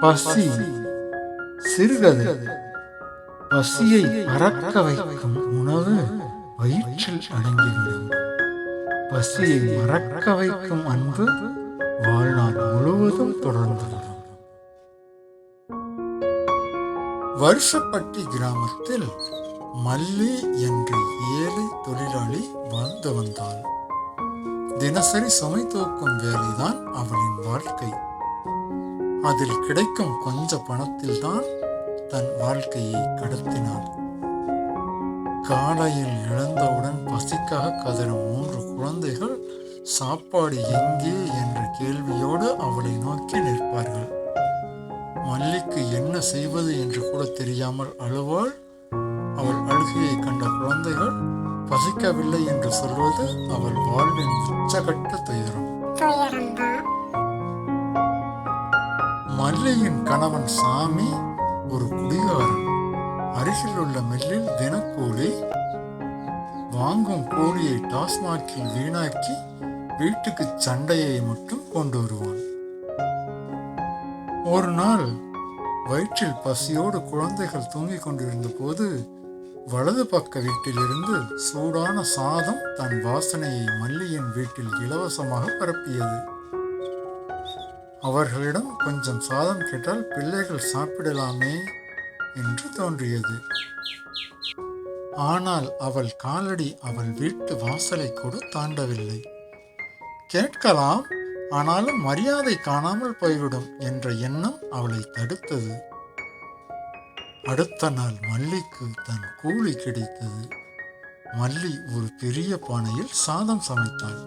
பசி. சிறுகதை. பசியை பறக்க வைக்கும் உணவு வயிற்றில் அடங்கிவிடும். பசியை மறக்க வைக்கும் அன்பு வாழ்நாள் முழுவதும் தொடர்ந்து வரும் வருஷப்பட்டி கிராமத்தில் மல்லி என்ற ஏழை தொழிலாளி வாழ்ந்து வந்தாள். தினசரி சுமை தூக்கும் வேலைதான் அவளின் வாழ்க்கை. அதில் கிடைக்கும் கொஞ்ச பணத்தில்தான் தன் வாழ்க்கையை கடத்தினாள் காலையில் இழந்தவுடன் பசிக்காக கதறும் மூன்று குழந்தைகள் சாப்பாடு எங்கே என்ற கேள்வியோடு அவளை நோக்கி நிற்பார்கள். மல்லிக்கு என்ன செய்வது என்று கூட தெரியாமல் அழுவாள். அவள் அழுகையை கண்ட குழந்தைகள் பசிக்கவில்லை என்று சொல்வது அவள் வாழ்வின் உச்சகட்ட துயரம். துயரம்தான். மல்லியின் கணவன் சாமி ஒரு குடிகாரன். அருகில் உள்ள மில்லில் தினக்கூலி வாங்கும் கோழியை டாஸ்மாகில் வீணாக்கி வீட்டுக்கு சண்டையை மட்டும் கொண்டு வருவான். ஒரு நாள் வயிற்றில் பசியோடு குழந்தைகள் தூங்கிக் கொண்டிருந்த போது வலது பக்க வீட்டிலிருந்து சூடான சாதம் தன் வாசனையை மல்லியின் வீட்டில் இலவசமாக பரப்பியது. அவர்களிடம் கொஞ்சம் சாதம் கேட்டால் பிள்ளைகள் சாப்பிடலாமே என்று தோன்றியது. ஆனால் அவள் காலடி அவள் வீட்டு வாசலை கூட தாண்டவில்லை. கேட்கலாம் ஆனாலும் மரியாதை காணாமல் போய்விடும் என்ற எண்ணம் அவளை தடுத்தது. அடுத்த நாள் மல்லிக்கு தன் கூலி கிடைத்தது. மல்லி ஒரு பெரிய பானையில் சாதம் சமைத்தாள்.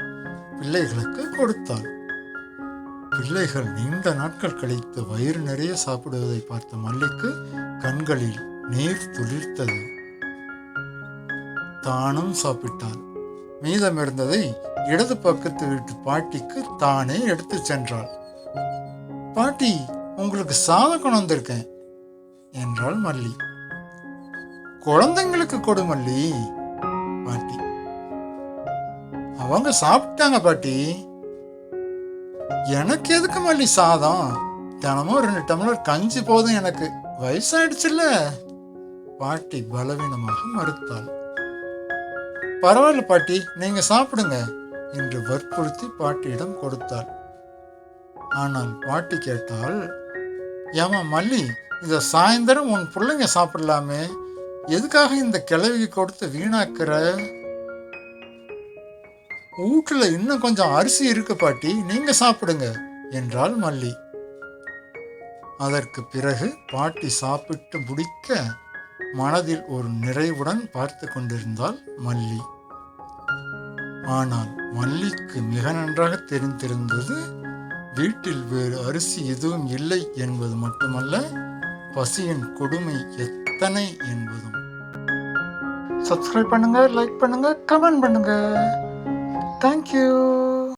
பிள்ளைகளுக்கு கொடுத்தாள். பிள்ளைகள் நீண்ட நாட்கள் கழித்து வயிறு நிறைய சாப்பிடுவதை பார்த்த மல்லிக்கு கண்களில் நீர் துளிர்த்தது. தானும் சாப்பிட்டாள். மீதமிருந்ததை இடது பக்கத்து வீட்டு பாட்டிக்கு தானே எடுத்து சென்றாள். பாட்டி உங்களுக்கு சாதம் கொண்டு வந்திருக்கேன் என்றாள் மல்லி. குழந்தைங்களுக்கு கொடு மல்லி பாட்டி. அவங்க சாப்பிட்டாங்க பாட்டி. எனக்கு எதுக்கு மல்லி சாதம்? தினமும் ரெண்டு டம்ளர் கஞ்சி போதும் எனக்கு. வயசாயிடுச்சுல்ல. பாட்டி பலவீனமாக மறுத்தாள். பரவாயில்ல பாட்டி நீங்க சாப்பிடுங்க என்று வற்புறுத்தி பாட்டியிடம் கொடுத்தாள். ஆனால் பாட்டி கேட்டால் ஏமா மல்லி இந்த சாயந்தரம் உன் பிள்ளைங்க சாப்பிடலாமே. எதுக்காக இந்த கிழவிக்கு கொடுத்து வீணாக்குற? வீட்டில் இன்னும் கொஞ்சம் அரிசி இருக்கு பாட்டி நீங்கள் சாப்பிடுங்க என்றாள் மல்லி. அதற்கு பிறகு பாட்டி சாப்பிட்டு முடிக்க மனதில் ஒரு நிறைவுடன் பார்த்து கொண்டிருந்தாள் மல்லி. ஆனால் மல்லிக்கு மிக நன்றாக தெரிந்திருந்தது வீட்டில் வேறு அரிசி எதுவும் இல்லை என்பது மட்டுமல்ல பசியின் கொடுமை எத்தனை என்பதும். சப்ஸ்கிரைப் பண்ணுங்க லைக் பண்ணுங்க கமெண்ட் பண்ணுங்க. Thank you.